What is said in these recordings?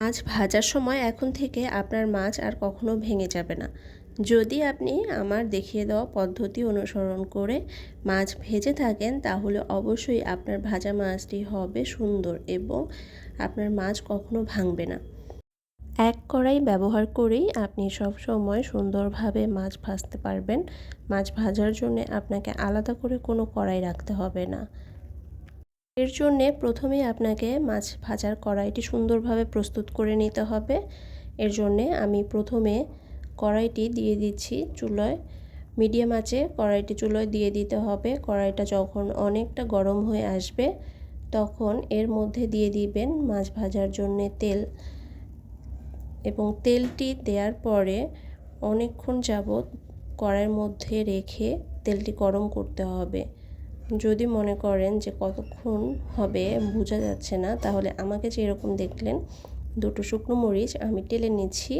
মাছ ভাজার সময় এখন থেকে আপনার মাছ আর কখনো ভেঙে যাবে না। যদি আপনি আমার দেখিয়ে দেওয়া পদ্ধতি অনুসরণ করে মাছ ভেজে থাকেন, তাহলে অবশ্যই আপনার ভাজা মাছটি হবে সুন্দর এবং আপনার মাছ কখনো ভাঙবে না। এক কড়াই ব্যবহার করেই আপনি সব সময় সুন্দরভাবে মাছ ভাজতে পারবেন। মাছ ভাজার জন্য আপনাকে আলাদা করে কোনো কড়াই রাখতে হবে না। এর জন্যে প্রথমেই আপনাকে মাছ ভাজার কড়াইটি সুন্দরভাবে প্রস্তুত করে নিতে হবে। এর জন্যে আমি প্রথমে কড়াইটি দিয়ে দিচ্ছি চুলোয়। মিডিয়াম আঁচে কড়াইটি চুলোয় দিয়ে দিতে হবে। কড়াইটা যখন অনেকটা গরম হয়ে আসবে, তখন এর মধ্যে দিয়ে দিবেন মাছ ভাজার জন্যে তেল। এবং তেলটি দেওয়ার পরে অনেকক্ষণ যাবৎ কড়াইয়ের মধ্যে রেখে তেলটি গরম করতে হবে। যদি মনে করেন যে কতক্ষণ হবে বোঝা যাচ্ছে না, তাহলে আমাকে যেরকম দেখলেন দুটো শুকনো মরিচ আমি টেলে নিচ্ছি।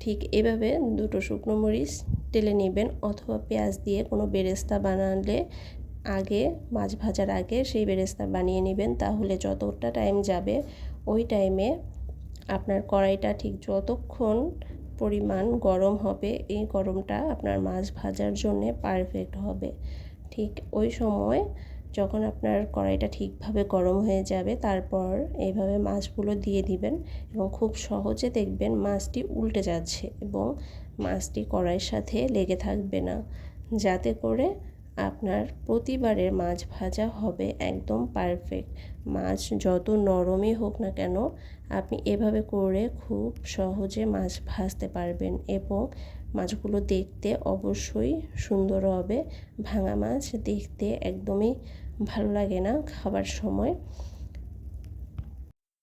ঠিক এভাবে দুটো শুকনো মরিচ টেলে নেবেন অথবা পেঁয়াজ দিয়ে কোনো বেরেস্তা বানালে আগে, মাছ ভাজার আগে সেই বেরেস্তা বানিয়ে নেবেন, তাহলে যতটা টাইম যাবে ওই টাইমে আপনার কড়াইটা ঠিক যতক্ষণ পরিমাণ গরম হবে, এই গরমটা আপনার মাছ ভাজার জন্যে পারফেক্ট হবে। ঠিক ওই সময় যখন আপনার কড়াইটা ঠিকভাবে গরম হয়ে যাবে, তারপর এইভাবে মাছগুলো দিয়ে দিবেন এবং খুব সহজে দেখবেন মাছটি উল্টে যাচ্ছে এবং মাছটি কড়াইয়ের সাথে লেগে থাকবে না। যাতে করে আপনার প্রতিবারের মাছ ভাজা হবে একদম পারফেক্ট মাছ যত নরমই হোক না কেন, আপনি এভাবে করে খুব সহজে মাছ ভাজতে পারবেন এবং মাছগুলো দেখতে অবশ্যই সুন্দর হবে। ভাঙা মাছ দেখতে একদমই ভালো লাগে না খাবার সময়।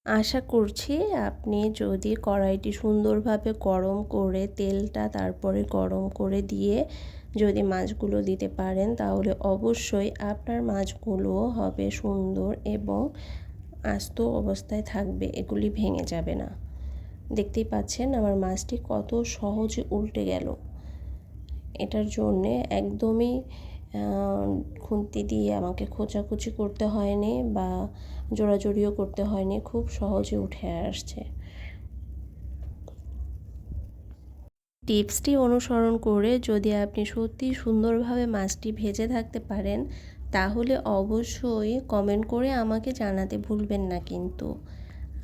আশা করছি আপনি যদি কড়াইটি সুন্দরভাবে গরম করে, তেলটা তারপরে গরম করে দিয়ে যদি মাছগুলো দিতে পারেন, তাহলে অবশ্যই আপনার মাছগুলো হবে সুন্দর এবং আস্ত অবস্থায় থাকবে, এগুলি ভেঙে যাবে না। দেখতেই পাচ্ছেন আমার মাছটি কত সহজে উল্টে গেল। এটার জন্যে একদমই খুন্তি দিয়ে আমাকে খোঁচাখুচি করতে হয়নি বা জোড়াজড়িও করতে হয়নি, খুব সহজে উঠে আসছে। টিপসটি অনুসরণ করে যদি আপনি সত্যি সুন্দরভাবে মাছটি ভেজে থাকতে পারেন, তাহলে অবশ্যই কমেন্ট করে আমাকে জানাতে ভুলবেন না কিন্তু।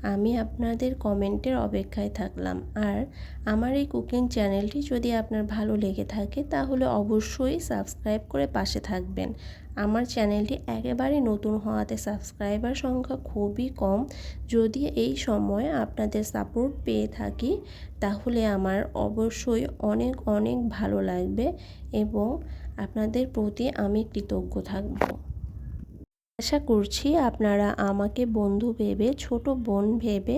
আমি আপনাদের কমেন্টের অপেক্ষায় থাকলাম। আর আমার এই কুকিং চ্যানেলটি যদি আপনার ভালো লেগে থাকে, তাহলে অবশ্যই সাবস্ক্রাইব করে পাশে থাকবেন। আমার চ্যানেলটি একেবারে নতুন হওয়াতে সাবস্ক্রাইবার সংখ্যা খুবই কম। যদি এই সময় আপনাদের সাপোর্ট পেয়ে থাকি, তাহলে আমার অবশ্যই অনেক অনেক ভালো লাগবে এবং আপনাদের প্রতি আমি কৃতজ্ঞ থাকব। আশা করছি আপনারা আমাকে বন্ধু ভেবে, ছোট বোন ভেবে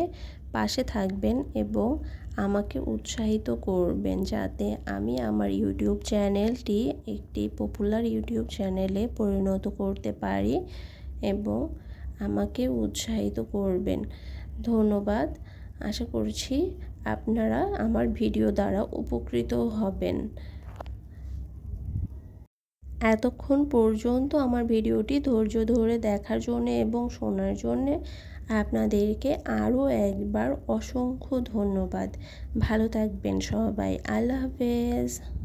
পাশে থাকবেন এবং আমাকে উৎসাহিত করবেন যাতে আমি আমার ইউটিউব চ্যানেলটি একটি পপুলার ইউটিউব চ্যানেলে পরিণত করতে পারি এবং আমাকে উৎসাহিত করবেন। ধন্যবাদ। আশা করছি আপনারা আমার ভিডিও দ্বারা উপকৃত হবেন। এতক্ষণ পর্যন্ত আমার ভিডিওটি ধৈর্য ধরে দেখার জন্য এবং শোনার জন্য আপনাদেরকে আরও একবার অসংখ্য ধন্যবাদ। ভালো থাকবেন সবাই। আল্লাহ হাফেজ।